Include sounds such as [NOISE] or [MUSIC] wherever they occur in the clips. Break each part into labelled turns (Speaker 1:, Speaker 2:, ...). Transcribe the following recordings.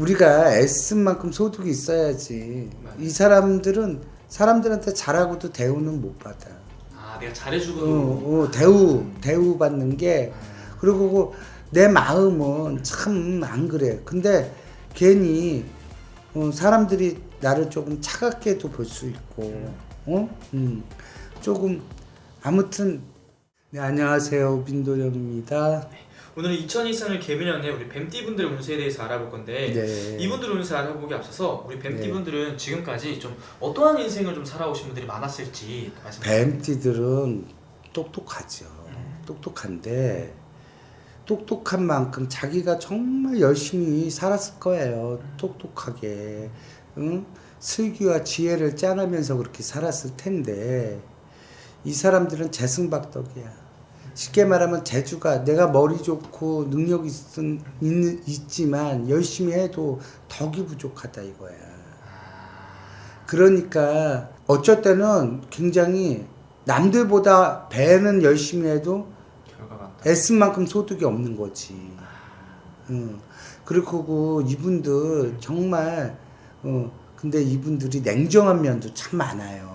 Speaker 1: 우리가 애쓴 만큼 소득이 있어야지.
Speaker 2: 맞아요.
Speaker 1: 이 사람들은 사람들한테 잘하고도 대우는 못 받아.
Speaker 2: 아 내가
Speaker 1: 어,
Speaker 2: 잘해주고도
Speaker 1: 어, 대우 대우 받는 게 그리고 내 마음은 참 안 그래. 근데 괜히 어, 사람들이 나를 조금 차갑게도 볼 수 있고, 어, 음, 조금 아무튼 네 안녕하세요 빈도령입니다.
Speaker 2: 오늘은 2023년 개미년에 우리 뱀띠 분들의 운세에 대해서 알아볼 건데
Speaker 1: 네.
Speaker 2: 이분들 운세 알아보기 앞서서 우리 뱀띠
Speaker 1: 네.
Speaker 2: 분들은 지금까지 좀 어떠한 인생을 좀 살아오신 분들이 많았을지 말씀.
Speaker 1: 뱀띠들은 똑똑하죠. 똑똑한데 똑똑한 만큼 자기가 정말 열심히 살았을 거예요. 똑똑하게. 응? 슬기와 지혜를 짜내면서 그렇게 살았을 텐데 이 사람들은 재승박덕이야. 쉽게 말하면 재주가 내가 머리 좋고 능력 있은, 있는, 있지만 열심히 해도 덕이 부족하다 이거야. 그러니까 어쩔 때는 굉장히 남들보다 배는 열심히 해도 애쓴 만큼 소득이 없는 거지. 응. 그리고 이분들 정말 어 근데 이분들이 냉정한 면도 참 많아요.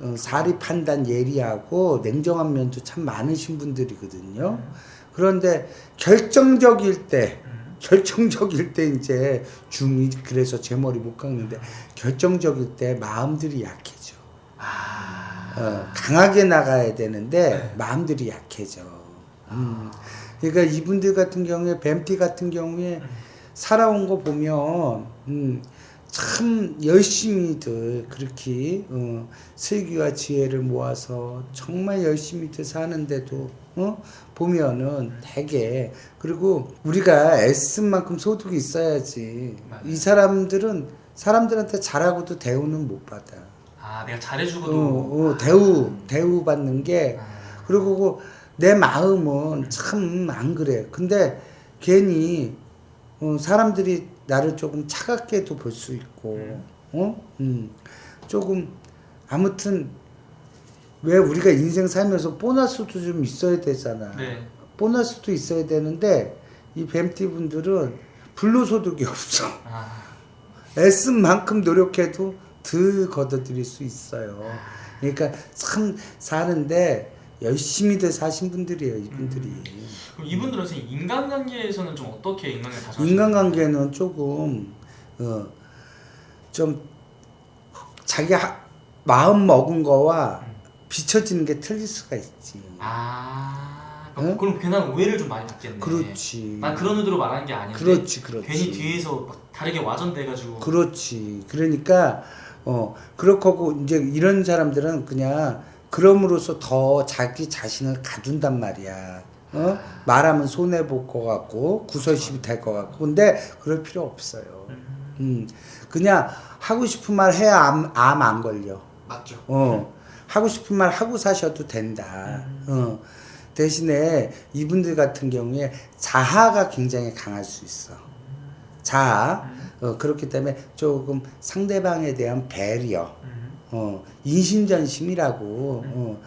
Speaker 2: 음.
Speaker 1: 어, 사리 판단 예리하고 냉정한 면도 참 많으신 분들이거든요. 그런데 결정적일 때
Speaker 2: 음.
Speaker 1: 결정적일 때 이제 중이 그래서 제 머리 못 깎는데 결정적일 때 마음들이 약해져.
Speaker 2: 아.
Speaker 1: 어, 강하게 나가야 되는데
Speaker 2: 네.
Speaker 1: 마음들이 약해져. 음. 그러니까 이분들 같은 경우에 뱀띠 같은 경우에 살아온 거 보면 음, 참 열심히들 그렇게 어, 슬기와 지혜를 모아서 정말 열심히들 사는데도 어? 보면은 되게 그리고 우리가 애쓴 만큼 소득이 있어야지
Speaker 2: 맞아요.
Speaker 1: 이 사람들은 사람들한테 잘하고도 대우는 못 받아.
Speaker 2: 아 내가
Speaker 1: 어,
Speaker 2: 잘해주고도.
Speaker 1: 어, 대우 대우 받는 게
Speaker 2: 아.
Speaker 1: 그리고 내 마음은 참 안 그래. 근데 괜히 어, 사람들이 나를 조금 차갑게도 볼 수 있고, 어, 음, 조금 아무튼 왜 우리가 인생 살면서 보너스도 좀 있어야 되잖아.
Speaker 2: 네.
Speaker 1: 보너스도 있어야 되는데 이 뱀띠 분들은 불로소득이 없어.
Speaker 2: 아.
Speaker 1: 애쓴 만큼 노력해도 덜 걷어들일 수 있어요. 그러니까 참 사는데 열심히들 사신 분들이에요, 이분들이.
Speaker 2: 그럼 이분들은 선생님 인간관계에서는 좀 어떻게 인간관계 다
Speaker 1: 인간관계는 조금 어, 좀 자기 하, 마음 먹은 거와 비춰지는 게 틀릴 수가 있지.
Speaker 2: 아. 그럼,
Speaker 1: 응?
Speaker 2: 그럼 괜한 오해를 좀 많이 받겠네.
Speaker 1: 그렇지.
Speaker 2: 난 그런 의도로 말한 게 아닌데.
Speaker 1: 그렇지, 그렇지.
Speaker 2: 괜히 뒤에서 막 다르게 와전돼가지고.
Speaker 1: 그렇지. 그러니까 어 그렇고 이제 이런 사람들은 그냥 그럼으로써 더 자기 자신을 가둔단 말이야. 어? 말하면 손해 볼 것 같고 구설심이 될 것 같고 근데 그럴 필요 없어요. 음 그냥 하고 싶은 말 해야 암 안 걸려.
Speaker 2: 맞죠.
Speaker 1: 어 하고 싶은 말 하고 사셔도 된다. 어 대신에 이분들 같은 경우에 자아가 굉장히 강할 수 있어. 자아. 어, 그렇기 때문에 조금 상대방에 대한 배려,
Speaker 2: 음.
Speaker 1: 어, 인심전심이라고, 어,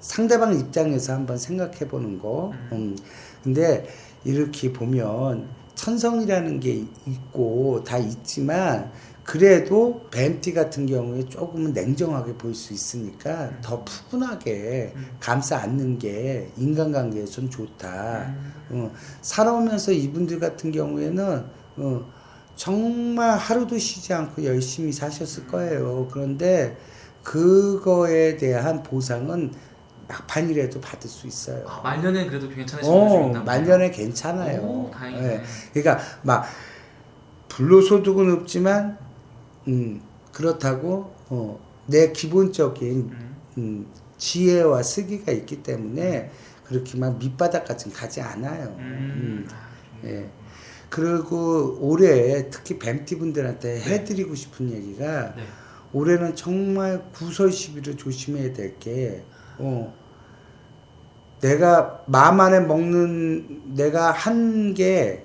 Speaker 1: 상대방 입장에서 한번 생각해 보는 거. 음, 근데 이렇게 보면 천성이라는 게 있고 다 있지만 그래도 뱀띠 같은 경우에 조금은 냉정하게 보일 수 있으니까 더 푸근하게 감싸 안는 게 인간관계에선 좋다. 어, 살아오면서 이분들 같은 경우에는 어, 정말 하루도 쉬지 않고 열심히 사셨을 거예요. 그런데 그거에 대한 보상은 막판이라도 받을 수 있어요.
Speaker 2: 아, 말년엔 그래도 괜찮으신 분이 좀
Speaker 1: 어,
Speaker 2: 있나 보네요.
Speaker 1: 말년에 괜찮아요.
Speaker 2: 오.
Speaker 1: 예. 그러니까 막 불로소득은 없지만 음, 그렇다고 어, 내 기본적인
Speaker 2: 음.
Speaker 1: 음, 지혜와 슬기가 있기 때문에 그렇게 막 밑바닥까지는 가지 않아요.
Speaker 2: 음.
Speaker 1: 음,
Speaker 2: 아,
Speaker 1: 예. 그리고 올해 특히 뱀띠 분들한테 해드리고 싶은 얘기가
Speaker 2: 네.
Speaker 1: 올해는 정말 구설 시비를 조심해야 될 게, 어, 내가 마음 안에 먹는, 내가 한 게,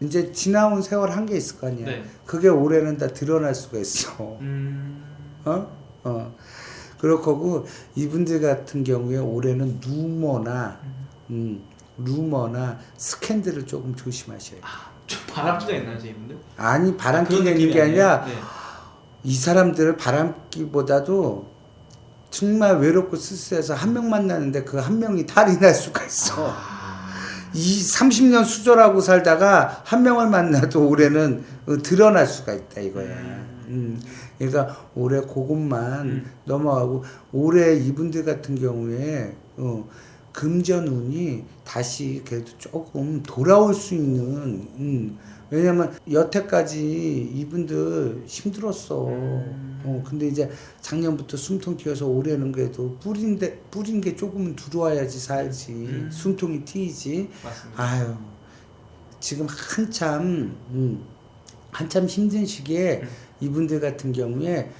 Speaker 1: 이제 지나온 세월 한 게 있을 거 아니야.
Speaker 2: 네.
Speaker 1: 그게 올해는 다 드러날 수가 있어.
Speaker 2: 음.
Speaker 1: 어? 어. 그렇고, 이분들 같은 경우에 올해는 루머나, 음, 루머나 스캔들을 조금 조심하셔야 돼요.
Speaker 2: 아, 좀 바람기가 있나요, 제 이분들?
Speaker 1: 아니 바람기가 있는 게 아니라?
Speaker 2: 네.
Speaker 1: 이 사람들 바람기보다도 정말 외롭고 쓸쓸해서 한 명 만나는데 그 한 명이 탈이 날 수가 있어.
Speaker 2: 아.
Speaker 1: 이 30년 수절하고 살다가 한 명을 만나도 올해는 어, 드러날 수가 있다 이거야. 음. 그러니까 올해 그것만
Speaker 2: 음.
Speaker 1: 넘어가고 올해 이분들 같은 경우에 어, 금전운이 다시 그래도 조금 돌아올 수 있는 음. 왜냐면 여태까지 이분들 힘들었어.
Speaker 2: 음.
Speaker 1: 어, 근데 이제 작년부터 숨통 튀어서 올해는 그래도 뿌린데 뿌린 게 조금은 들어와야지 살지.
Speaker 2: 음.
Speaker 1: 숨통이 튀지.
Speaker 2: 맞습니다.
Speaker 1: 아유 지금 한참 음, 한참 힘든 시기에
Speaker 2: 음.
Speaker 1: 이분들 같은 경우에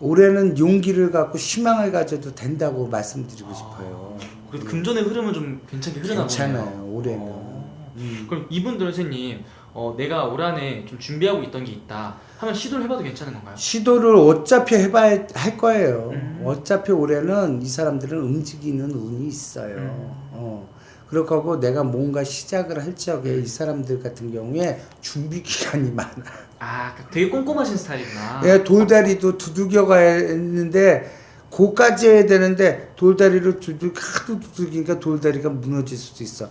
Speaker 1: 올해는 용기를 갖고 희망을 가져도 된다고 말씀드리고 싶어요.
Speaker 2: 아, 그래도 금전의 흐름은 좀 괜찮게 흐르나 보네요.
Speaker 1: 괜찮아요 올해는.
Speaker 2: 어.
Speaker 1: 음.
Speaker 2: 그럼 이분들 선생님, 어, 내가 올 한해 좀 준비하고 있던 게 있다. 하면 시도를 해봐도 괜찮은 건가요?
Speaker 1: 시도를 어차피 해봐야 할 거예요.
Speaker 2: 음.
Speaker 1: 어차피 올해는 이 사람들은 움직이는 운이 있어요.
Speaker 2: 음.
Speaker 1: 어. 그렇게 하고 내가 뭔가 시작을 할 적에 이 사람들 같은 경우에 준비 기간이 많아.
Speaker 2: 아, 그 되게 꼼꼼하신 스타일이구나.
Speaker 1: 예, 돌다리도 두들겨 가야 했는데 고까지 해야 되는데 돌다리로 두들 하도 두들기니까 돌다리가 무너질 수도 있어.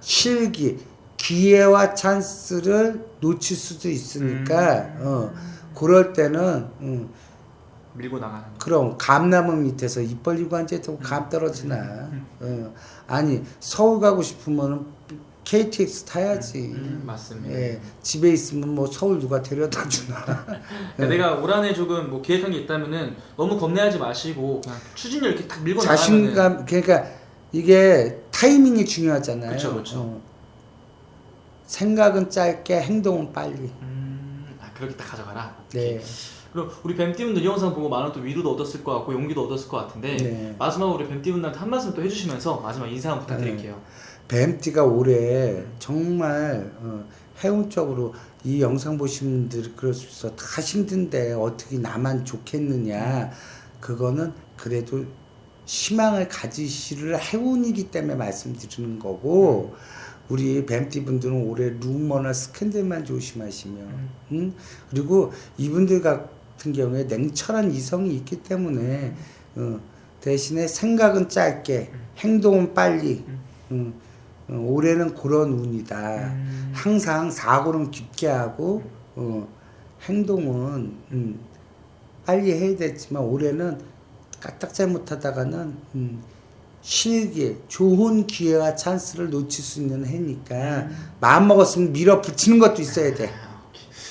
Speaker 1: 실기 기회와 찬스를 놓칠 수도 있으니까 어 그럴 때는 음,
Speaker 2: 밀고 나가는.
Speaker 1: 그럼 감나무 밑에서 입 벌리고 앉아있다고 감 떨어지나. 어, 아니 서울 가고 싶으면 KTX 타야지
Speaker 2: 음, 맞습니다.
Speaker 1: 예, 집에 있으면 뭐 서울 누가 데려다 주나 [LAUGHS]
Speaker 2: 그러니까 내가 올 한해 조금 뭐 계획한 게 있다면은 너무 겁내하지 마시고 그냥 추진력 이렇게 딱 밀고 나가면
Speaker 1: 자신감 그러니까 이게 타이밍이 중요하잖아요.
Speaker 2: 그쵸, 그쵸.
Speaker 1: 어. 생각은 짧게 행동은 빨리.
Speaker 2: 음, 아 그렇게 딱 가져가라.
Speaker 1: 네.
Speaker 2: 그럼 우리 뱀띠분들 이 영상 보고 많은 또 위로도 얻었을 것 같고 용기도 얻었을 것 같은데
Speaker 1: 네.
Speaker 2: 마지막으로 우리 뱀띠분들한테 한 말씀 또 해주시면서 마지막 인사 한번 부탁드릴게요.
Speaker 1: 뱀띠가 올해 정말 어, 해운적으로 이 영상 보신 분들 그럴 수 있어. 다 힘든데 어떻게 나만 좋겠느냐. 그거는 그래도 희망을 가지시를 해운이기 때문에 말씀드리는 거고 우리 뱀띠 분들은 올해 루머나 스캔들만 조심하시면 음? 그리고 이분들 같은 경우에 냉철한 이성이 있기 때문에 어, 대신에 생각은 짧게 행동은 빨리 음, 어, 올해는 그런 운이다.
Speaker 2: 음.
Speaker 1: 항상 사고는 깊게 하고 어, 행동은 음, 빨리 해야 되지만 올해는 까딱 잘못하다가는 음, 실기 좋은 기회와 찬스를 놓칠 수 있는 해니까 마음 먹었으면 밀어붙이는 것도 있어야 돼.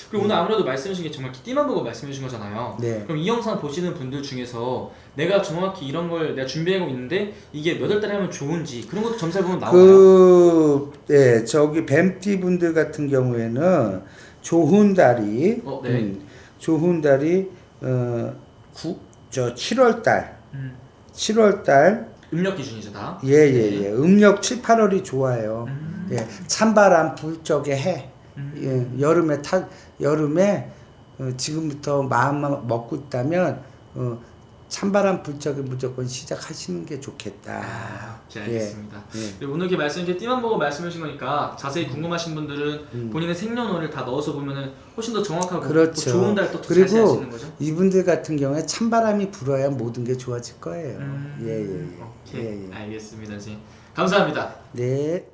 Speaker 2: 그리고 오늘 아무래도 말씀해 주신 게 정말 띠만 보고 말씀해 주신 거잖아요.
Speaker 1: 네.
Speaker 2: 그럼 이 영상 보시는 분들 중에서 내가 정확히 이런 걸 내가 준비하고 있는데 이게 몇 월 달에 하면 좋은지 그런 것도 점수해 보면 나오나요?
Speaker 1: 그, 네, 저기 뱀띠 분들 같은 경우에는 좋은 달이,
Speaker 2: 어, 네.
Speaker 1: 음, 좋은 달이, 어, 구, 저 7월 달,
Speaker 2: 음,
Speaker 1: 7월 달,
Speaker 2: 음력 기준이죠 다.
Speaker 1: 예, 예, 예. 음력 7, 8월이 좋아요.
Speaker 2: 음.
Speaker 1: 예, 찬바람 불 적에 해.
Speaker 2: 음.
Speaker 1: 예, 여름에 타, 여름에 어, 지금부터 마음 먹고 있다면, 어, 찬바람 불 적에 무조건 시작하시는 게 좋겠다.
Speaker 2: 아, 오케이,
Speaker 1: 예,
Speaker 2: 알겠습니다.
Speaker 1: 예.
Speaker 2: 그리고 오늘 이렇게 말씀 이렇게 띠만 보고 말씀해 주신 거니까 자세히 궁금하신 분들은
Speaker 1: 음.
Speaker 2: 본인의 생년월일 다 넣어서 보면은 훨씬 더 정확하고
Speaker 1: 그렇죠.
Speaker 2: 뭐 좋은 달또
Speaker 1: 그리고
Speaker 2: 수 있는 거죠.
Speaker 1: 이분들 같은 경우에 찬바람이 불어야 모든 게 좋아질 거예요.
Speaker 2: 음,
Speaker 1: 예, 예, 예.
Speaker 2: 오케이,
Speaker 1: 예, 예.
Speaker 2: 알겠습니다, 선생님. 감사합니다.
Speaker 1: 네.